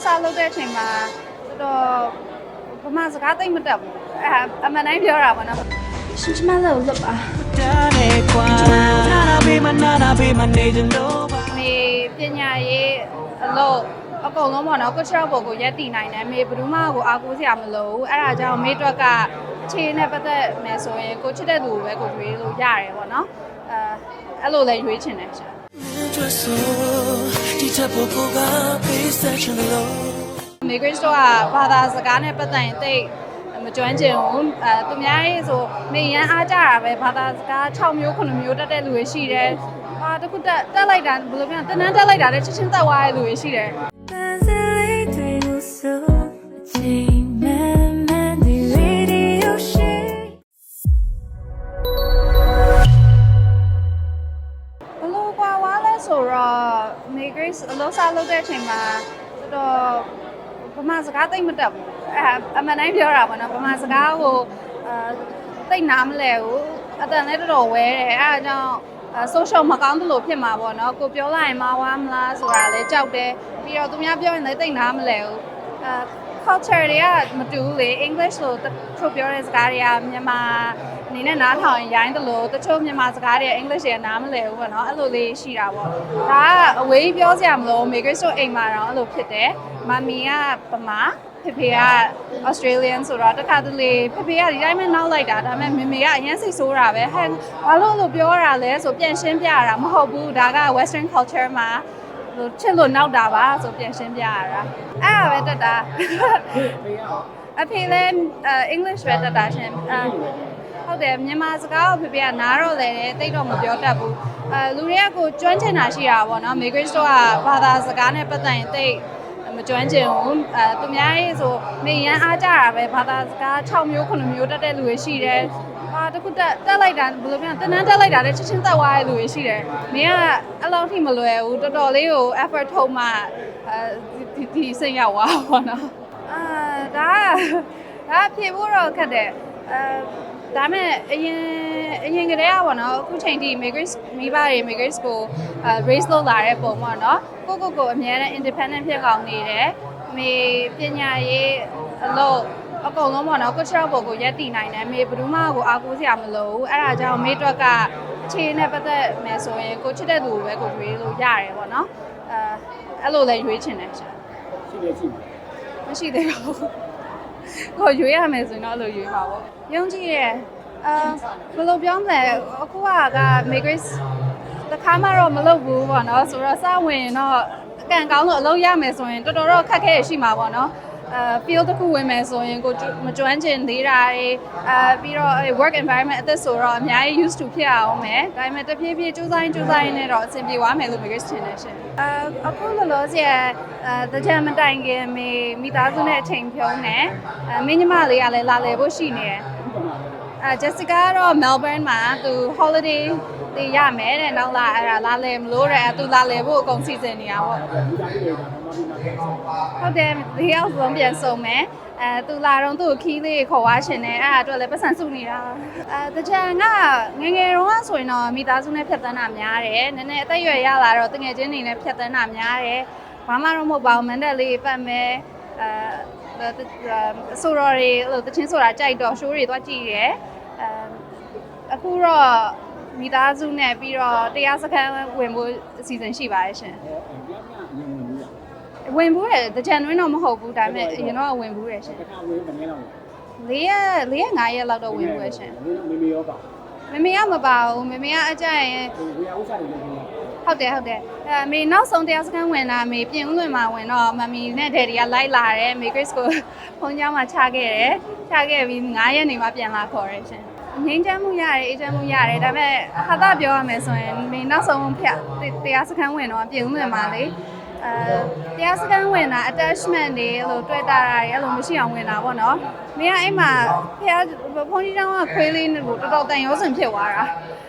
လို့စားလုပ်တဲ့အချိန်မှာတော်တော်ဗမာစကားသိမ့်မတက်ဘူးအဲအမှန်တိုင်းပြောတာပေါ့နော်ရှင်ကျမလည်းလွတ်ပါ Dale qua Nana be my nana be my nation loba မေပညာရေးအလုပ်အကုန်လုံးပေါ့နော်ကိုချောက်ပေါ်ကိုရက်တည်နိုင်တယ်မေဘယ်သူမှကိုအားကိုးစရာမလိုဘူးအဲ့ဒါကြောင့်မေအတွက်ကခြေနဲ့ပတ်သက်မယ်ဆိုရင်ကိုချစ်တဲ့သူကိုပဲကိုရွေးလို့ရတယ်ပေါ့နော်အဲအဲ့လိုလည်းရွေးချင်တယ်ရှင် Just so Di tapo ko ga be section low မေဂရစ်တော့ကဘာသာစကားနဲ့ပတ်သက်ရင်တိတ်မကျွမ်းကျင်ဘူးအဲသူများရေးဆိုမေရန်အားကြတာပဲဘာသာစကား6မျိုး9မျိုးတက်တဲ့လူတွေရှိတယ်ဟာတခုတက်တက်လိုက်တာဘယ်လိုပြောတန်းတန်းတက်လိုက်တာလည်းချက်ချင်းတက်သွားတဲ့လူတွေရှိတယ် ဆိုတော့မေဂရစ်အလို့စားလုပ်တဲ့အချိန်မှာတော်တော်ဗမာစကားသိမ့်မတက်ဘူးအဲအမှန်တိုင်းပြောတာပေါ့နော်ဗမာစကားကိုအဲသိမ့်နားမလဲဘူးအတန်လည်းတော်တော်ဝဲတယ်အဲဒါကြောင့်အဲ social မကောင်းသလိုဖြစ်မှာပေါ့နော်ကိုပြောလိုက်ရင်မဝါမလားဆိုတာလည်းကြောက်တယ်ပြီးတော့သူများပြောရင်လည်းသိမ့်နားမလဲဘူးအဲ culture တွေကမတူဘူးလေ English လို့တချို့ပြောတဲ့စကားတွေကမြန်မာ အနေနဲ့နားထောင်ရင်ရိုင်းတယ်လို့တချို့မြန်မာစကားတွေ English တွေကနားမလည်ဘူးပေါ့နော်အဲ့လိုလေးရှိတာပေါ့ဒါကအဝေးပြောစရာမလိုမေဂရစ်တို့အိမ်မှာတော့အဲ့လိုဖြစ်တယ်မမီကပမာဖေဖေက Australian ဆိုတော့တခါတလေဖေဖေကဒီတိုင်းပဲနောက်လိုက်တာဒါပေမဲ့မေမေကအရင်စိတ်ဆိုးတာပဲဟဲ့ဘာလို့လို့ပြောတာလဲဆိုပြန်ရှင်းပြတာမဟုတ်ဘူးဒါက Western culture မှာဟိုချစ်လို့နောက်တာပါဆိုပြန်ရှင်းပြရတာအဲ့ဒါပဲတက်တာအဖေလည်းအဲ English ပဲတက်တာရှင်အဲ ဟုတ်တယ်မြန်မာစကားကိုဖေဖေကနားတော့လေတယ်တိတ်တော့မပြောတတ်ဘူးအဲလူတွေကကိုကျွမ်းကျင်တာရှိတာပေါ့နော် Migrate တော့ကဘာသာစကားနဲ့ပတ်သက်ရင်တိတ်မကျွမ်းကျင်ဘူးအဲသူများရေးဆိုနေရန်အားကြတာပဲဘာသာစကား6မျိုး9မျိုးတက်တဲ့လူတွေရှိတယ်ဟာတခုတက်တက်လိုက်တာဘယ်လိုပြောတန်းတန်းတက်လိုက်တာလည်းချက်ချင်းတက်သွားတဲ့လူတွေရှိတယ်။မင်းကအဲ့လောက်ထိမလွယ်ဘူးတော်တော်လေးကို effort ထုတ်မှအဲဒီဒီစိတ်ရောက်သွားပါတော့။အာဒါကဒါဖြေဖို့တော့ခက်တယ်။အဲ ဒါမဲ့အရင်အရင်ကတည်းကပေါ့နော်အခုချိန်ထိ migrate မိဘတွေ migrate ကိုအဲ raise လုပ်လာတဲ့ပုံပေါ့နော်ကိုကိုကိုအများနဲ့ independent ဖြစ်ကောင်းနေတယ်။မေပညာရေးအလုပ်အကုန်လုံးပေါ့နော်ကိုချောက်ပေါ်ကိုရက်တည်နိုင်တယ်မေဘယ်သူမှကိုအားကိုးစရာမလိုဘူးအဲ့ဒါကြောင့်မေအတွက်ကခြေနဲ့ပတ်သက်မယ်ဆိုရင်ကိုချစ်တဲ့သူကိုပဲကိုရွေးလို့ရတယ်ပေါ့နော်အဲအဲ့လိုလည်းရွေးချင်တယ်ရှင်ရှိတယ်ရှိတယ်မရှိသေးပါဘူး ကိုရွေးရမယ်ဆိုရင်တော့အဲ့လိုရွေးပါပေါ့ယုံကြည်ရဲ့အာဘယ်လိုပြောမလဲအခုကက migrate တခါမှတော့မလုပ်ဘူးပေါ့နော်ဆိုတော့စဝင်ရင်တော့အကန့်ကောင်းလို့အလုပ်ရမယ်ဆိုရင်တော်တော်တော့ခက်ခဲရရှိမှာပေါ့နော် အဲ field တစ်ခုဝင်မယ်ဆိုရင်ကိုမကျွမ်းကျင်သေးတာတွေအဲပြီးတော့ work environment အသက်ဆိုတော့အများကြီး used to ဖြစ်အောင်မယ်ဒါပေမဲ့တဖြည်းဖြည်းစူးစမ်းစူးစမ်းနေတော့အဆင်ပြေသွားမယ်လို့ migrate ထင်တယ်ရှင်အဲအခုလောလောဆယ်အဲတကြံမတိုင်ခင်မိမိသားစုနဲ့အချိန်ဖြုံးတယ်အဲမင်းညီမလေးကလည်းလာလည်ဖို့ရှိနေတယ်အဲ Jessica ကတော့ Melbourne မှာသူ holiday တွေရမယ်တဲ့နောက်လာအဲ့ဒါလာလဲမလို့တဲ့သူလာလဲဖို့အကုန်စီစဉ်နေတာပေါ့ဒီသားလေးတွေကဘာမှမပြောဘူးဟုတ်တယ်ဒီရောက်ဆုံးပြန်စုံမယ်အဲသူလာတော့သူ့ကိုခီးလေးခေါ်သွားရှင်တယ်အဲ့ဒါအတွက်လည်းပတ်စံစုနေတာအဲတကြံကငယ်ငယ်တုန်းကဆိုရင်တော့မိသားစုနဲ့ဖြတ်သန်းတာများတယ်နည်းနည်းအသက်အရွယ်ရလာတော့တငယ်ချင်းတွေနဲ့ဖြတ်သန်းတာများတယ်ဘာမှတော့မဟုတ်ပါဘူးမန္တလေးပတ်မယ်အဲဆိုတော့တွေအဲ့လိုတချင်းဆိုတာကြိုက်တော့ show တွေသွားကြည့်တယ်အဲအခုတော့ မိသားစုနဲ့ပြီးတော့တရားစခန်းဝင်ဖို့အစီအစဉ်ရှိပါတယ်ရှင်အဲပြပြအရင်ဝင်ဘူးလားဝင်ဘူးတယ်တကြံတွင်းတော့မဟုတ်ဘူးဒါပေမဲ့အရင်တော့ဝင်ဘူးတယ်ရှင်တခါဝင်မနေတော့၄ရက်၄ရက်၅ရက်လောက်တော့ဝင်ဘူးတယ်ရှင်မင်းမေမေရောပါမမေကမပါဘူးမမေကအကြရင်ဒီဝေယဥစ္စာတွေလည်းပြောဟုတ်တယ်ဟုတ်တယ်အဲမေနောက်ဆုံးတရားစခန်းဝင်လာမေပြင်ဦးလွင်မှာဝင်တော့မမီနဲ့ဒယ်ဒီကလိုက်လာတယ်မေဂရစ်ကိုဖုန်းကြောင်းမှာချခဲ့တယ်ချခဲ့ပြီး9ရက်နေမှပြန်လာခေါ်တယ်ရှင် ငင်းချမ်းမှုရတယ်အေးချမ်းမှုရတယ်ဒါပေမဲ့ဟာတာပြောရမယ်ဆိုရင်မေနောက်ဆုံးဖျက်တရားစခန်းဝင်တော့ပြင်ဦးလွင်မှာလေအဲတရားစခန်းဝင်တာ attachment တွေအဲ့လိုတွေ့တာတွေအဲ့လိုမရှိအောင်ဝင်တာပေါ့နော်မင်းကအဲ့မှာဖျားဖုန်းကြီးတောင်းကခွေးလေးကိုတော်တော်တန်ရောစင်ဖြစ်သွားတာ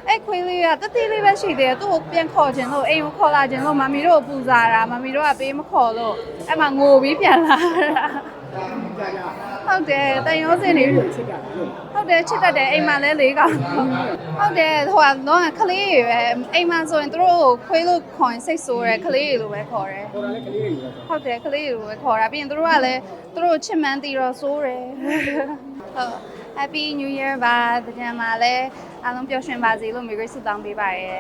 အဲ့ခွေးလေးကတတိလေးပဲရှိသေးတယ်သူ့ကိုပြန်ခေါ်ခြင်းလို့အိမ်ကိုခေါ်လာခြင်းလို့မမီတို့ကိုပူစားတာမမီတို့ကပေးမခေါ်လို့အဲ့မှာငိုပြီးပြန်လာတာကြာကြာ ဟုတ်တယ်တန်ရုံးစင်နေချစ်တာလို့ဟုတ်တယ်ချစ်တတ်တယ်အိမ်မှာလဲလေးကောင်ဟုတ်တယ်ဟိုကတော့ခလေးတွေပဲအိမ်မှာဆိုရင်သူတို့ကိုခွေးလို့ခေါ်ရင်စိတ်ဆိုးတယ်ခလေးတွေလိုပဲခေါ်တယ်ပေါ်လာလည်းကလေးတွေပဲဆိုဟုတ်တယ်ကလေးတွေလိုပဲခေါ်တာပြီးရင်သူတို့ကလည်းသူတို့ချစ်မှန်းတီတော့ဆိုးတယ်ဟုတ် Happy New Year ပါတကြံမှာလဲအားလုံးပျော်ရွှင်ပါစေလို့ Merry ဆုတောင်းပေးပါရယ်